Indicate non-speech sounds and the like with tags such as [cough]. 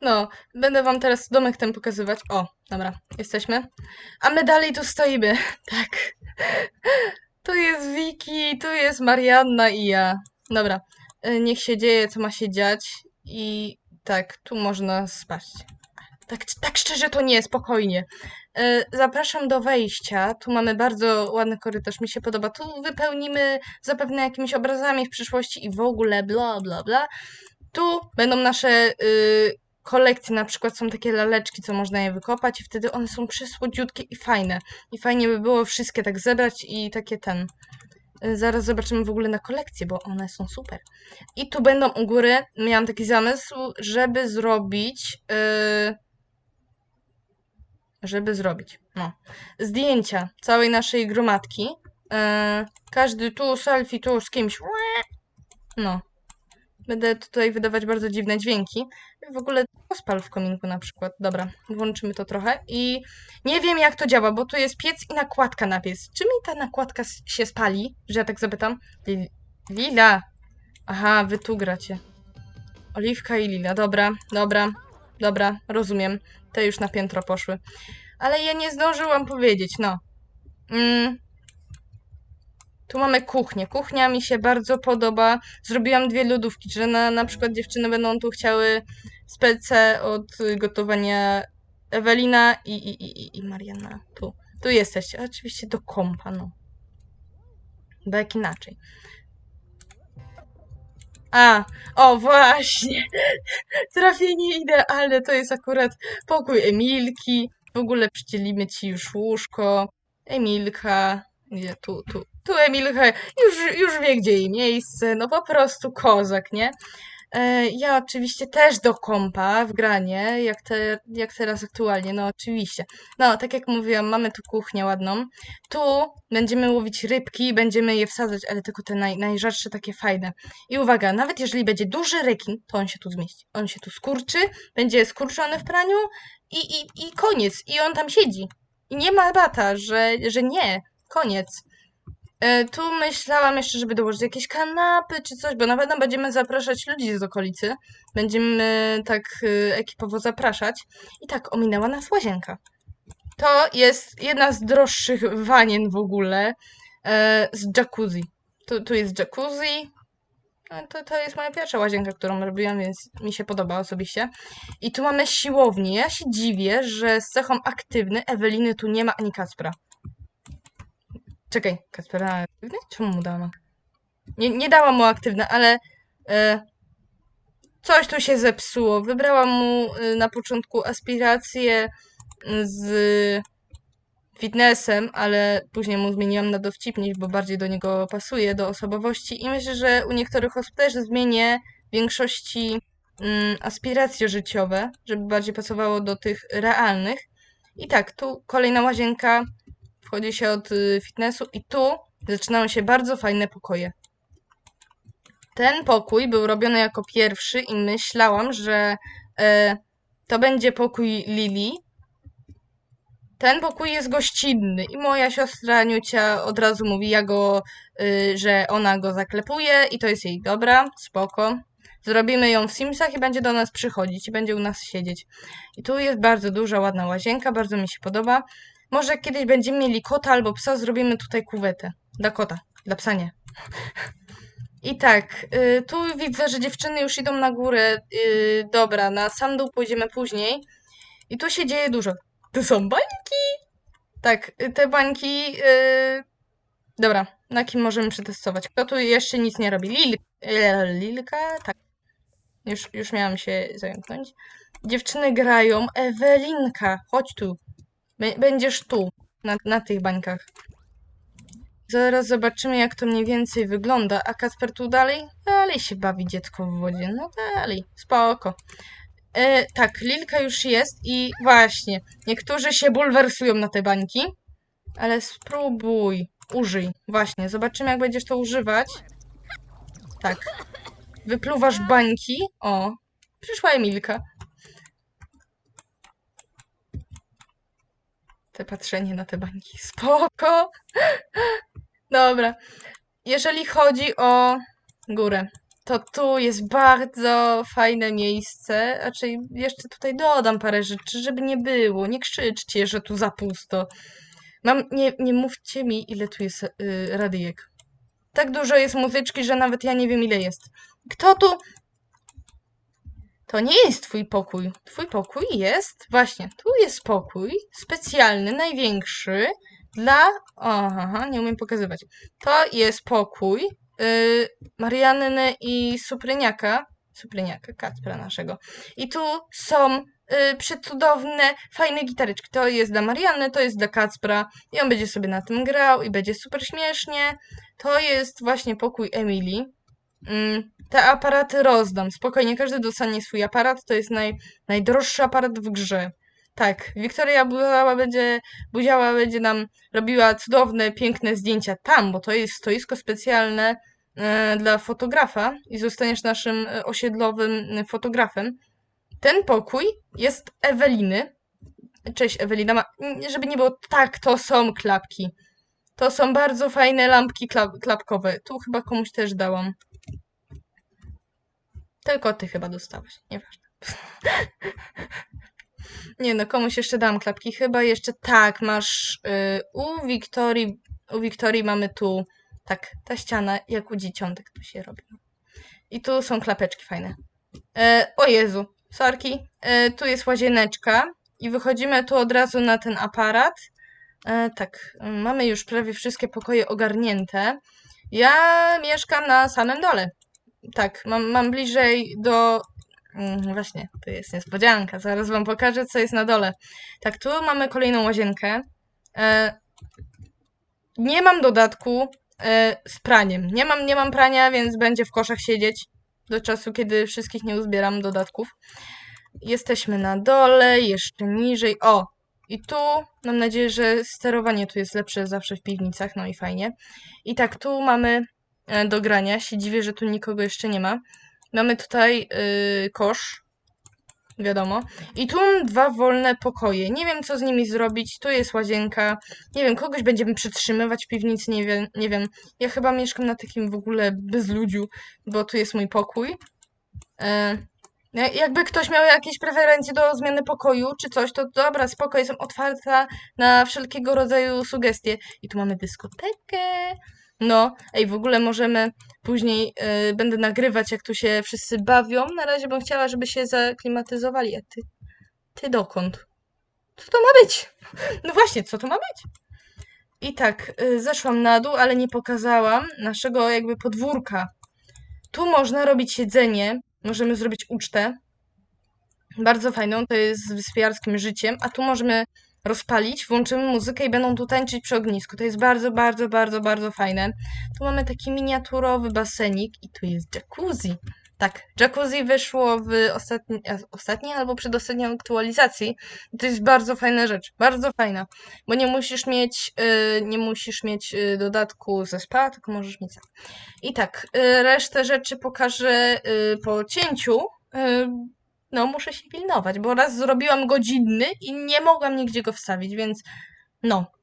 No, będę wam teraz domek ten pokazywać. O, dobra, jesteśmy. A my dalej tu stoimy. [laughs] Tak. Tu jest Wiki, tu jest Marianna i ja. Dobra, y, niech się dzieje, co ma się dziać. I tak, tu można spać. Tak, tak szczerze to nie, spokojnie. Y, Zapraszam do wejścia. Tu mamy bardzo ładny korytarz, mi się podoba. Tu wypełnimy zapewne jakimiś obrazami w przyszłości i w ogóle bla bla bla. Tu będą nasze y, kolekcje, na przykład są takie laleczki, co można je wykopać i wtedy one są przysłodziutkie i fajne. I fajnie by było wszystkie tak zebrać i takie ten. Y, Zaraz zobaczymy w ogóle na kolekcję, bo one są super. I tu będą u góry, miałam taki zamysł, żeby zrobić, y, żeby zrobić, no, zdjęcia całej naszej gromadki. Y, Każdy tu selfie, tu z kimś. No. Będę tutaj wydawać bardzo dziwne dźwięki. W ogóle pospal w kominku na przykład. Dobra, włączymy to trochę. I nie wiem jak to działa, bo tu jest piec i nakładka na piec. Czy mi ta nakładka się spali? Że ja tak zapytam. Lil- Lila! Aha, wy tu gracie. Oliwka i Lila. Dobra, dobra, dobra, rozumiem. Te już na piętro poszły. Ale ja nie zdążyłam powiedzieć, no. Mm. Tu mamy kuchnię. Kuchnia mi się bardzo podoba. Zrobiłam dwie lodówki, że na, na przykład dziewczyny będą tu chciały spece od gotowania Ewelina i, i, i, i- Marianna. Tu. Tu jesteście. Oczywiście do kompa, no. Bo jak inaczej. A, o właśnie. [laughs] Trafienie idealne. To jest akurat pokój Emilki. W ogóle przydzielimy ci już łóżko. Emilka. Nie, tu, tu. Tu Emilka już, już wie, gdzie jej miejsce. No po prostu kozak, nie? E, Ja oczywiście też do kompa w granie, jak, te, jak teraz aktualnie, no oczywiście. No, tak jak mówiłam, mamy tu kuchnię ładną. Tu będziemy łowić rybki, będziemy je wsadzać, ale tylko te naj, najrzadsze, takie fajne. I uwaga, nawet jeżeli będzie duży rekin, to on się tu zmieści. On się tu skurczy, będzie skurczony w praniu i, i, i koniec. I on tam siedzi. I nie ma bata, że, że nie. Koniec. E, Tu myślałam jeszcze, żeby dołożyć jakieś kanapy czy coś, bo na pewno będziemy zapraszać ludzi z okolicy. Będziemy tak e, ekipowo zapraszać. I tak ominęła nas łazienka. To jest jedna z droższych wanien w ogóle e, z jacuzzi. Tu, tu jest jacuzzi. To, to jest moja pierwsza łazienka, którą robiłam, więc mi się podoba osobiście. I tu mamy siłownię. Ja się dziwię, że z cechą aktywny Eweliny tu nie ma ani Kacpra. Czekaj, Kacpera aktywny? Czemu mu dała? Nie, nie dała mu aktywne, ale e, coś tu się zepsuło. Wybrałam mu e, na początku aspiracje z fitnessem, ale później mu zmieniłam na dowcipność, bo bardziej do niego pasuje, do osobowości i myślę, że u niektórych osób też zmienię w większości mm, aspiracje życiowe, żeby bardziej pasowało do tych realnych. I tak, tu kolejna łazienka, wchodzi się od y, fitnessu i tu zaczynają się bardzo fajne pokoje. Ten pokój był robiony jako pierwszy i myślałam, że e, to będzie pokój Lili. Ten pokój jest gościnny i moja siostra Niucia od razu mówi, ja go, y, że ona go zaklepuje i to jest jej dobra, spoko. Zrobimy ją w Simsach i będzie do nas przychodzić i będzie u nas siedzieć. I tu jest bardzo duża, ładna łazienka, bardzo mi się podoba. Może kiedyś będziemy mieli kota albo psa, zrobimy tutaj kuwetę. Dla kota, dla psa nie. I tak, y, tu widzę, że dziewczyny już idą na górę. Y, dobra, na sam dół pójdziemy później. I tu się dzieje dużo. Tu są bańki! Tak, y, te bańki. y, Dobra, na kim możemy przetestować? Kto tu jeszcze nic nie robi? Lil... Lilka? Tak. Już, już miałam się zająknąć. Dziewczyny grają. Ewelinka, chodź tu. Bę- Będziesz tu, na, na tych bańkach. Zaraz zobaczymy, jak to mniej więcej wygląda. A Kasper tu dalej? Dalej się bawi dziecko w wodzie. No dalej, spoko. E, tak, Lilka już jest i właśnie, niektórzy się bulwersują na te bańki, ale spróbuj, użyj. Właśnie, zobaczymy, jak będziesz to używać. Tak. Wypluwasz bańki. O, przyszła Emilka. Te patrzenie na te bańki. [laughs] Spoko. Dobra. Jeżeli chodzi o górę, to tu jest bardzo fajne miejsce. Raczej jeszcze tutaj dodam parę rzeczy, żeby nie było. Nie krzyczcie, że tu za pusto. Mam, nie, nie mówcie mi, ile tu jest y, radyjek. Tak dużo jest muzyczki, że nawet ja nie wiem, ile jest. Kto tu? To nie jest twój pokój. Twój pokój jest, właśnie, tu jest pokój specjalny, największy dla... Aha, nie umiem pokazywać. To jest pokój y, Marianny i Supryniaka. Supryniaka, Kacpra naszego. I tu są y, przecudowne, fajne gitareczki. To jest dla Marianny, to jest dla Kacpra. I on będzie sobie na tym grał i będzie super śmiesznie. To jest właśnie pokój Emilii. Mm, te aparaty rozdam. Spokojnie, każdy dostanie swój aparat. To jest naj, najdroższy aparat w grze. Tak, Wiktoria Buziała będzie, Buziała będzie nam robiła cudowne, piękne zdjęcia tam, bo to jest stoisko specjalne e, dla fotografa i zostaniesz naszym e, osiedlowym e, fotografem. Ten pokój jest Eweliny. Cześć Ewelina, ma, żeby nie było tak, to są klapki. To są bardzo fajne lampki klap, klapkowe. Tu chyba komuś też dałam. Tylko ty chyba dostałaś, nieważne. [laughs] Nie no, komuś jeszcze dałam klapki. Chyba jeszcze tak, masz y, u Wiktorii, u Wiktorii mamy tu, tak, ta ściana, jak u dzieciątek tu się robi. I tu są klapeczki fajne. E, o Jezu, sorki, e, tu jest łazieneczka i wychodzimy tu od razu na ten aparat. E, tak, mamy już prawie wszystkie pokoje ogarnięte. Ja mieszkam na samym dole. Tak, mam, mam bliżej do. Mm, właśnie, tu jest niespodzianka. Zaraz wam pokażę, co jest na dole. Tak, tu mamy kolejną łazienkę. E, nie mam dodatku e, z praniem. Nie mam, nie mam prania, więc będzie w koszach siedzieć do czasu, kiedy wszystkich nie uzbieram dodatków. Jesteśmy na dole, jeszcze niżej. O! I tu mam nadzieję, że sterowanie tu jest lepsze zawsze w piwnicach, no i fajnie. I tak, tu mamy do grania. Się dziwię, że tu nikogo jeszcze nie ma. Mamy tutaj yy, kosz, wiadomo. I tu dwa wolne pokoje. Nie wiem, co z nimi zrobić. Tu jest łazienka. Nie wiem, kogoś będziemy przytrzymywać w piwnicy, nie wiem. Nie wiem. Ja chyba mieszkam na takim w ogóle bezludziu, bo tu jest mój pokój. E, ja- jakby ktoś miał jakieś preferencje do zmiany pokoju czy coś, to dobra, spoko, jestem otwarta na wszelkiego rodzaju sugestie. I tu mamy dyskotekę. No, ej, w ogóle możemy później, y, będę nagrywać, jak tu się wszyscy bawią. Na razie bym chciała, żeby się zaklimatyzowali. A ty, ty dokąd? Co to ma być? [laughs] No właśnie, co to ma być? I tak, y, zeszłam na dół, ale nie pokazałam naszego jakby podwórka. Tu można robić jedzenie, możemy zrobić ucztę. Bardzo fajną, to jest z wyspiarskim życiem, a tu możemy rozpalić, włączymy muzykę i będą tu tańczyć przy ognisku. To jest bardzo, bardzo, bardzo, bardzo fajne. Tu mamy taki miniaturowy basenik i tu jest jacuzzi. Tak, jacuzzi wyszło w ostatni, a, ostatniej albo przedostatniej aktualizacji. To jest bardzo fajna rzecz, bardzo fajna, bo nie musisz mieć, y, nie musisz mieć y, dodatku ze spa, tylko możesz mieć. I tak, y, resztę rzeczy pokażę y, po cięciu. Y, no, muszę się pilnować, bo raz zrobiłam godzinny i nie mogłam nigdzie go wstawić, więc no.